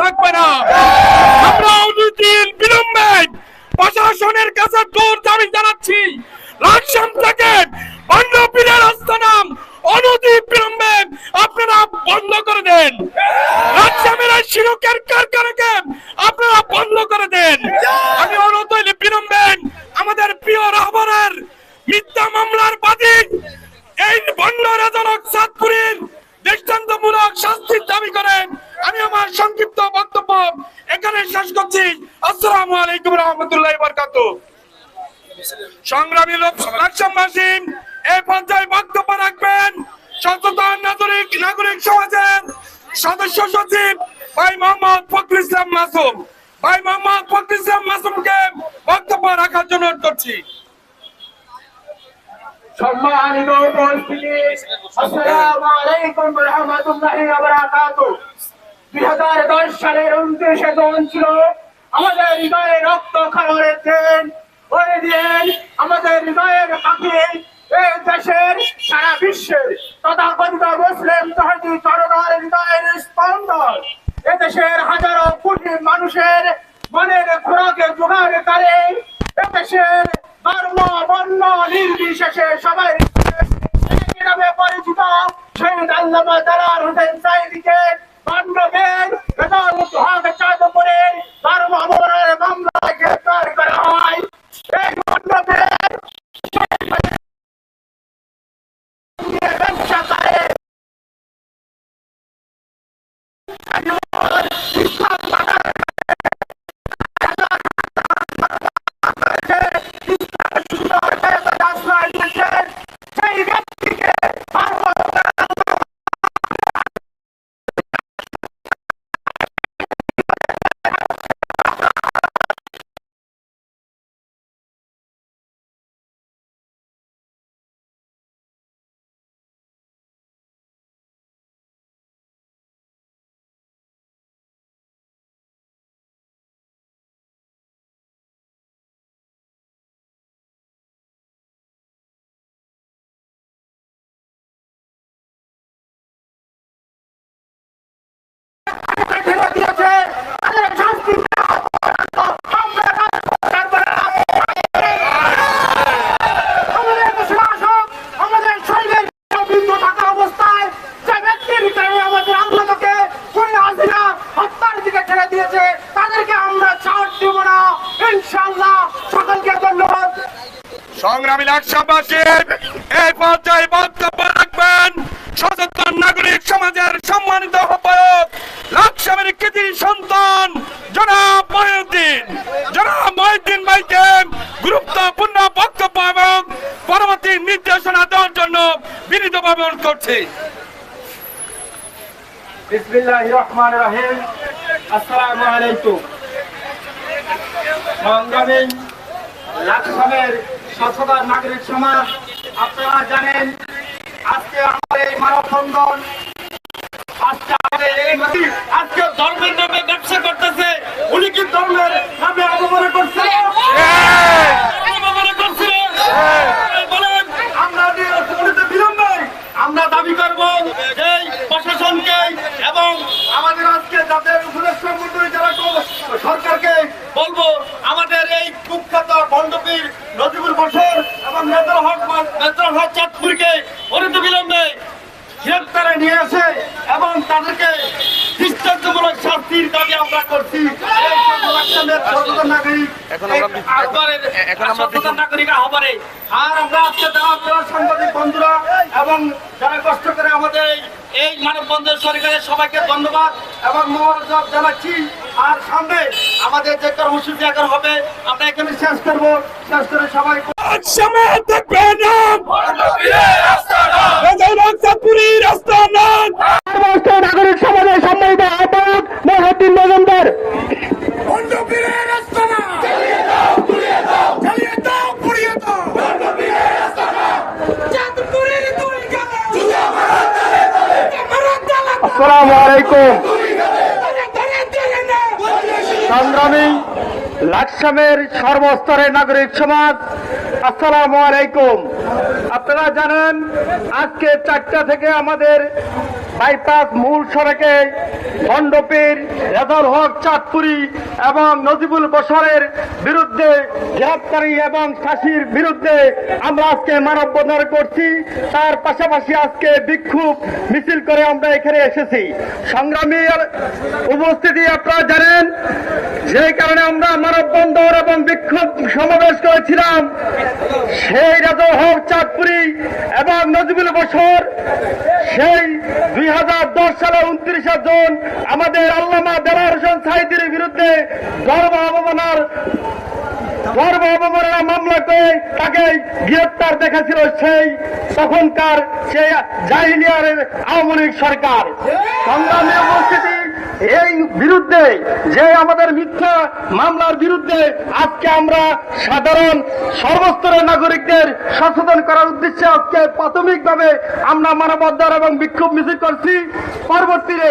থাকবে না। আমরা অনতিদিন বিলম্বে প্রশাসনের কাছে দূর দাবি জানাচ্ছি। লাকসাম থেকে অন্য পীরের আস্তানা সংগ্রামী লোক এই পর্যায়ে বক্তব্য রাখবেন সচেতন নাগরিক নাগরিক সমাজের সদস্য সচিব ভাই মোহাম্মদ ফখরুল ইসলাম মাসুম। ভাই মোহাম্মদ ফখরুল ইসলাম মাসুমকে বক্তব্য রাখার জন্য করছি। সম্মানিত উপস্থিতি, আসসালামু আলাইকুম রহমতুল্লাহি ওয়া বারাকাতুহু। 2010 সালের 29 জুন ছিল আমাদের হৃদয়ে রক্ত খাওয়ারের দিন। ওই দিন আমাদের হৃদয়ের পাখি এই দেশের সারা বিশ্বের তথাকথিত মুসলিম তহদি জনতার হৃদয়ের স্পন্দন। এদেশের হাজারো কোটি মানুষের মনের খোরাকে জোগাড় করে। এদেশের ধর্ম, বর্ণ, নির্বিশেষে সবাই নামে পরিচিত। শহীদ আল্লামা দালার হোসেন সাইদিকে বান্ধবের বেদল হক চাঁদপুরের ধর্ম সংগ্রামী লাকসামবাসী এই পর্যায়ে বক্তব্য রাখবেন সচেতন নাগরিক সমাজের সম্মানিত আহ্বায়ক লাকসামের কৃতি সন্তান জনাব মহিউদ্দিন জনাব মহিউদ্দিন ভাইকে নির্দেশনা দেওয়ার জন্য বিনীতভাবে অনুরোধ করছি। নাগরিক সমাজ, আপনারা জানেন আজকে আমাদের এই মানববন্ধন আজকে আমাদের এই আজকে ধর্মের নামে ব্যবসা করতেছে, উনি কি ধর্মের নামে অপমান করছে অপমান করছে বলেন আমরা উনিতে বিলম্ব নাই। আমরা দাবি করব এই প্রশাসনকে এবং আমাদের আজকে যাদের উপদেষ্টা মন্ডলী যারা কো- সরকারকে বলব আমাদের এই কুখ্যাত বন্ডপীর নজিবুল এবং হক নেতার হক চাঁদপুরকে অনিত বিলম্বে গ্রেপ্তারে নিয়ে আসে এবং তাদেরকে দৃষ্টান্তমূলক শাস্তির দাবি আমরা করছি। এই সর্বরাষ্ট্রের সচেতন নাগরিক এই আহ্বানের সচেতন নাগরিক আহ্বানে। আর আমরা আজকে দেওয়া দেওয়া সাংবাদিক বন্ধুরা এবং যারা কষ্ট করে আমাদের এই- মানববন্ধন সরকারের সবাইকে ধন্যবাদ এবং মনোযোগ জানাচ্ছি। আর সামনে আমাদের যে কর্মসূচি এখন হবে আমরা এখানে শেষ করব। শেষ করে সবাই লাকসামে থাকবে আস্তানাম সমস্ত নাগরিক সমাজের সম্মানিত আহ্বায়ক মহাদ্দিন মজুমদার আসসালামু আলাইকুম না সংগ্রামী লাকসামের সর্বস্তরের নাগরিক সমাজ আসসালাম আলাইকুম। আপনারা জানেন আজকে চারটা থেকে আমাদের বাইপাস মূল সড়কে মণ্ডপীর রেজাল হক চাঁদপুরি এবং নজিবুল বসরের বিরুদ্ধে গ্রেফতারি এবং ফাঁসির বিরুদ্ধে আমরা আজকে মানববন্ধন করছি। তার পাশাপাশি আজকে বিক্ষোভ মিছিল করে আমরা এখানে এসেছি। সংগ্রামী উপস্থিতি আপনারা জানেন, যে কারণে আমরা মানববন্ধন এবং বিক্ষোভ সমাবেশ করেছিলাম। সেই রাজা হক চাঁদপুরি এবং নজরুল বছর সেই দুই হাজার দশ সালে উনত্রিশে জুন আমাদের আল্লামা দেলার হোসেন বিরুদ্ধে গর্ব অবমানার গর্ব অবমাননা মামলা করে তাকে গ্রেপ্তার দেখেছিল সেই তখনকার সেই জাহিলিয়ারের আওয়ামী লীগ সরকার। সংগ্রামী উপস্থিতি এই বিরুদ্ধে যে আমাদের মিথ্যা মামলার বিরুদ্ধে আজকে আমরা সাধারণ সর্বস্তরের নাগরিকদের সচেতন করার উদ্দেশ্যে আজকে প্রাথমিকভাবে আমরা মানববন্ধন এবং বিক্ষোভ মিছিল করছি। পরবর্তীতে